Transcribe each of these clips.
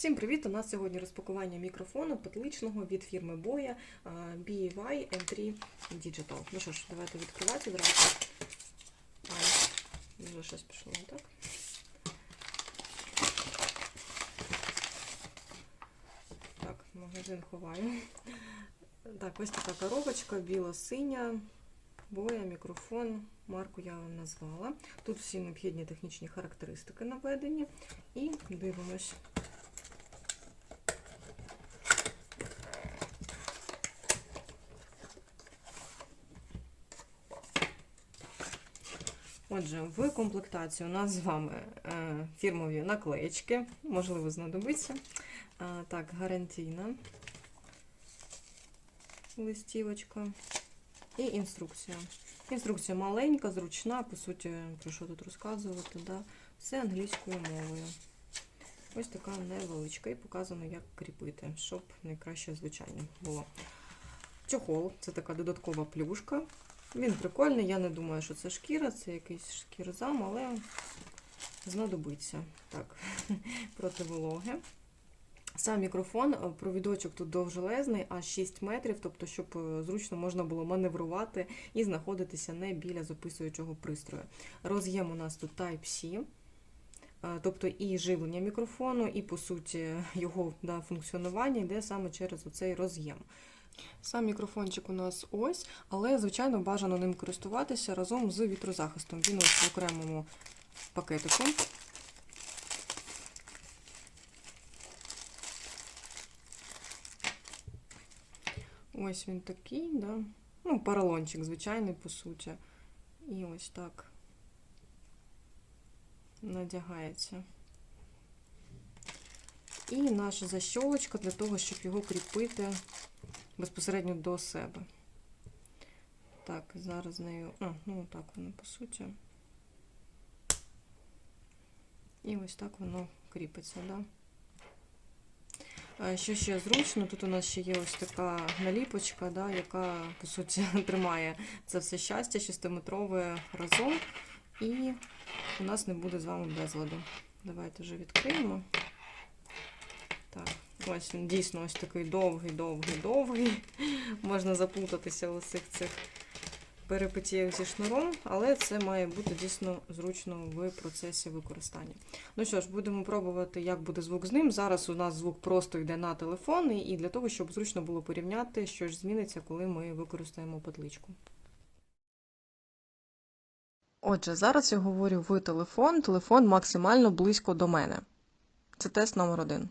Всім привіт! У нас сьогодні розпакування мікрофону петличного від фірми Boya BY M3 Digital. Ну що ж, давайте відкривати одразу. Вже щось пішло не так. Так, магазин ховаю. Так, ось така коробочка, біло-синя. Боя, мікрофон, марку я вам назвала. Тут всі необхідні технічні характеристики наведені. І дивимось. Отже, в комплектації у нас з вами е, фірмові наклеєчки, можливо, знадобиться. Так, гарантійна листівочка і інструкція. Інструкція маленька, зручна, по суті, про що тут розказувати, да? все англійською мовою. Ось така невеличка і показано, як кріпити, щоб найкраще звичайно було. Чохол це така додаткова плюшка. Він прикольний, я не думаю, що це шкіра, це якийсь шкірзам, але знадобиться. Так, проти вологи. Сам мікрофон, провідочок тут довжелезний, аж 6 метрів, тобто, щоб зручно можна було маневрувати і знаходитися не біля записуючого пристрою. Роз'єм у нас тут Type-C, тобто і живлення мікрофону, і, по суті, його да, функціонування йде саме через оцей роз'єм. Сам мікрофончик у нас ось, але, звичайно, бажано ним користуватися разом з вітрозахистом. Він ось в окремому пакетику. Ось він такий, да? ну, поролончик звичайний, по суті. І ось так надягається. І наша защолочка для того, щоб його кріпити безпосередньо до себе. Так, зараз нею. А, ну так воно по суті. І ось так воно кріпиться, да? Що ще зручно, тут у нас ще є ось така наліпочка, да, яка, по суті, тримає це все щастя 6-метрове разом, і у нас не буде з вами безладу. Давайте вже відкриємо. Так, ось він дійсно ось такий довгий, довгий, довгий. Можна заплутатися в усіх цих перипетіях зі шнуром, але це має бути дійсно зручно в процесі використання. Ну що ж, будемо пробувати, як буде звук з ним. Зараз у нас звук просто йде на телефон, і для того, щоб зручно було порівняти, що ж зміниться, коли ми використаємо петличку. Отже, зараз я говорю в телефон. Телефон максимально близько до мене. Це тест номер один.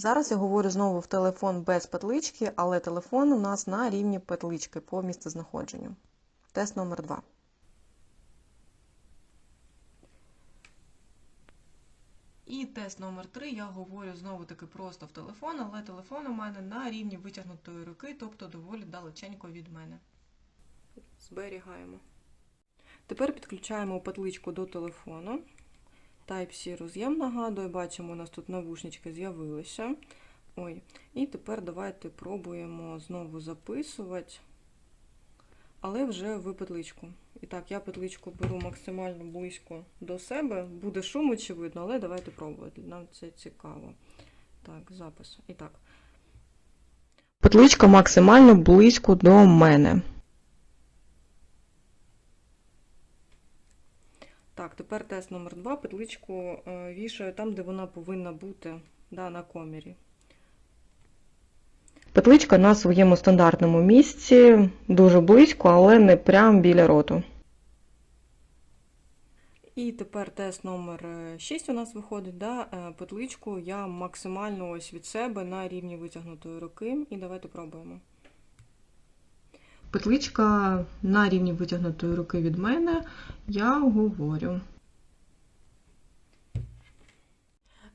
Зараз я говорю знову в телефон без петлички, але телефон у нас на рівні петлички по місцезнаходженню. Тест номер 2. І тест номер 3 я говорю знову таки просто в телефон, але телефон у мене на рівні витягнутої руки, тобто доволі далеченько від мене. Зберігаємо. Тепер підключаємо петличку до телефону. Type-C роз'єм нагадую, бачимо, у нас тут навушнички з'явилися. Ой, І тепер давайте пробуємо знову записувати, але вже в петличку. І так, я петличку беру максимально близько до себе. Буде шум, очевидно, але давайте пробувати. Нам це цікаво. Так, запис. І так. Петличка максимально близько до мене. Так, тепер тест номер 2 Петличку вішаю там, де вона повинна бути да, на комірі. Петличка на своєму стандартному місці, дуже близько, але не прямо біля роту. І тепер тест номер 6 у нас виходить. Да? Петличку я максимально ось від себе на рівні витягнутої руки. І давайте пробуємо. Петличка на рівні витягнутої руки від мене, я говорю.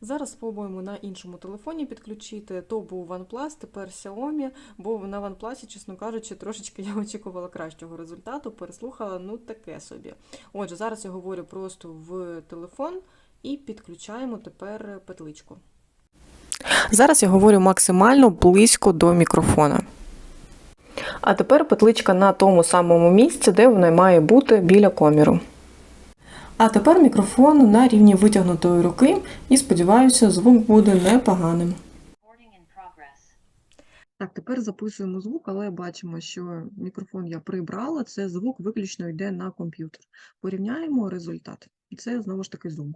Зараз спробуємо на іншому телефоні підключити. То був OnePlus, тепер Xiaomi, бо на OnePlus, чесно кажучи, трошечки я очікувала кращого результату, переслухала, ну таке собі. Отже, зараз я говорю просто в телефон і підключаємо тепер петличку. Зараз я говорю максимально близько до мікрофона. А тепер петличка на тому самому місці, де вона має бути біля коміру. А тепер мікрофон на рівні витягнутої руки, і сподіваюся, звук буде непоганим. Так, тепер записуємо звук, але бачимо, що мікрофон я прибрала, це звук виключно йде на комп'ютер. Порівняємо результат. І це знову ж таки Zoom.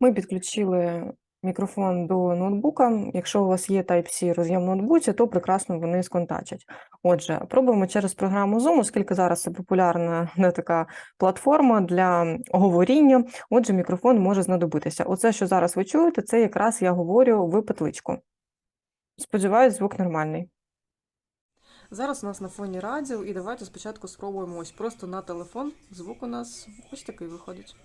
Ми підключили мікрофон до ноутбука. Якщо у вас є Type-C роз'єм в ноутбуці, то прекрасно вони сконтачать. Отже, пробуємо через програму Zoom, оскільки зараз це популярна не така платформа для говоріння. Отже, мікрофон може знадобитися. Оце, що зараз ви чуєте, це якраз я говорю в петличку. Сподіваюсь, звук нормальний. Зараз у нас на фоні радіо, і давайте спочатку спробуємо ось просто на телефон. Звук у нас ось такий виходить.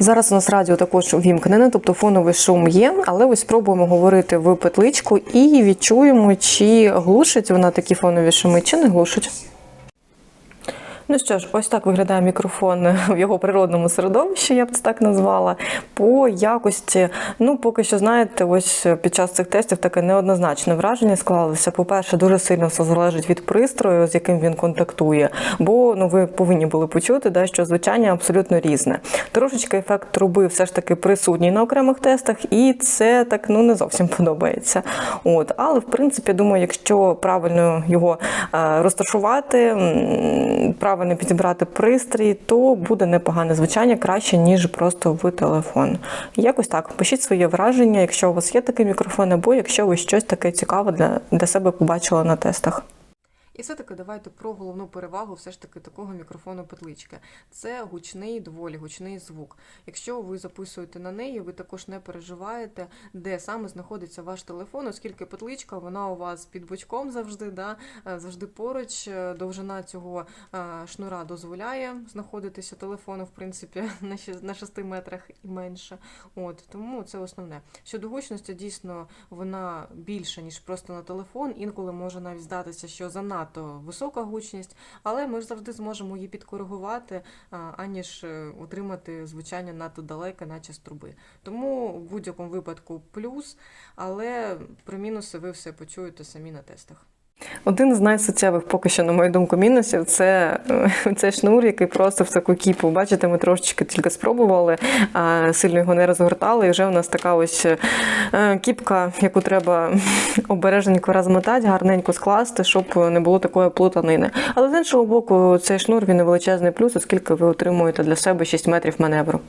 Зараз у нас радіо також увімкнене, тобто фоновий шум є, але ось спробуємо говорити в петличку і відчуємо, чи глушить вона такі фонові шуми, чи не глушить. Ну що ж, ось так виглядає мікрофон в його природному середовищі, я б це так назвала. По якості, ну поки що, знаєте, ось під час цих тестів таке неоднозначне враження склалося. По-перше, дуже сильно все залежить від пристрою, з яким він контактує. Бо ну ви повинні були почути, да, що звучання абсолютно різне. Трошечки ефект труби все ж таки присутній на окремих тестах, і це так ну не зовсім подобається. От, але в принципі, думаю, якщо правильно його е, розташувати, м, правильно підібрати пристрій, то буде непогане звучання краще, ніж просто в телефон. Якось так. Пишіть своє враження, якщо у вас є такий мікрофон, або якщо ви щось таке цікаве для, для себе побачили на тестах. І все-таки давайте про головну перевагу все ж таки такого мікрофону петлички. Це гучний, доволі гучний звук. Якщо ви записуєте на неї, ви також не переживаєте, де саме знаходиться ваш телефон, оскільки петличка вона у вас під бочком завжди, да, е, завжди поруч. Е, Довжина цього е, шнура дозволяє знаходитися телефону, в принципі, на шість- на 6 метрах і менше. От тому це основне. Щодо гучності, дійсно вона більша, ніж просто на телефон. Інколи може навіть здатися, що занадто висока гучність, але ми завжди зможемо її підкоригувати, аніж е, отримати звучання надто далеке, наче з труби. Тому в будь-якому випадку плюс, але про мінуси ви все почуєте самі на тестах. Один з найсуттєвих, поки що, на мою думку, мінусів це е, цей шнур, який просто в таку кіпу. Бачите, ми трошечки тільки спробували, а сильно його не розгортали, і вже у нас така ось е, кіпка, яку треба обережненько розмотати, гарненько скласти, щоб не було такої плутанини. Але з іншого боку, цей шнур він величезний плюс, оскільки ви отримуєте для себе 6 метрів маневру.